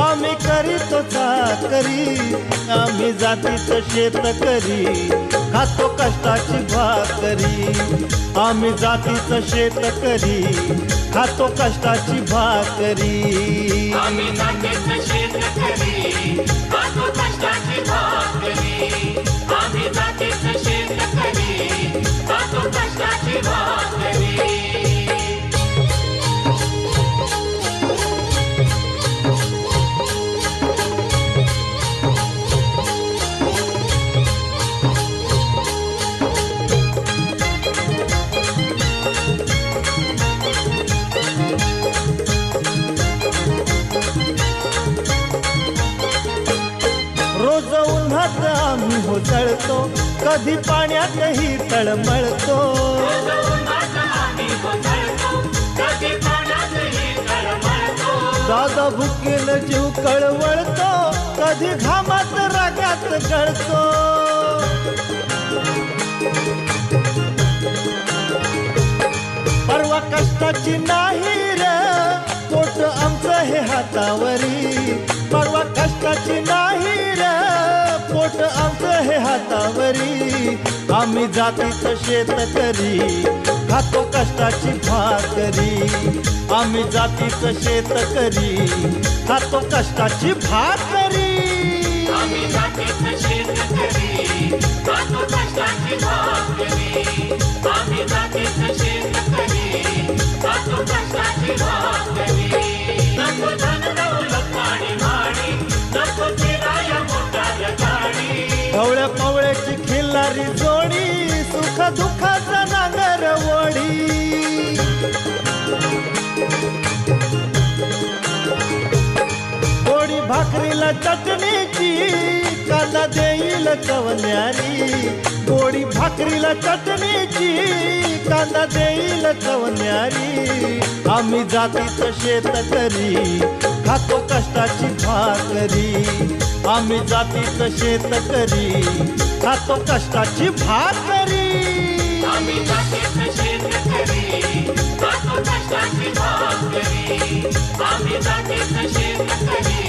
आम्ही करीतो चाकरी आम्ही जातीच शेत करी खातो कष्टाची भाकरी. आम्ही जातीच शेत करी खातो कष्टाची भाकरी. आम्ही शेत करी खातो कष्टाची भाकरी. होतळतो कधी पाण्यातही तळमळतो. दादा भुकेल जीव कळवळतो. कधी घामात रागात गळतो. परवा कष्टाची नाही रे. पोट आमचं हे हातावरी. परवा कष्टाची नाही रे. पोट आमचं हातावरी आम्ही जातीचं शेतकरी खातो कष्टाची भाकरी. आम्ही जातीचं शेतकरी खातो कष्टाची भाकरी. आम्ही जातीचं शेतकरी खातो कष्टाची भाकरी. आम्ही जातीचं शेतकरी खातो कष्टाची भाकरी. दुःखाचा नांगर वडी गोडी भाकरीला चटणीची कांदा देईल चवन्यारी गोडी भाकरीला चटणीची कांदा देईल चवन्यारी आम्ही जातीचं शेतकरी खातो कष्टाची भाकरी. आम्ही जातीचं शेतकरी खातो कष्टाची खातो कष्टाची भाकरी. आम्ही जातीचं शेतकरी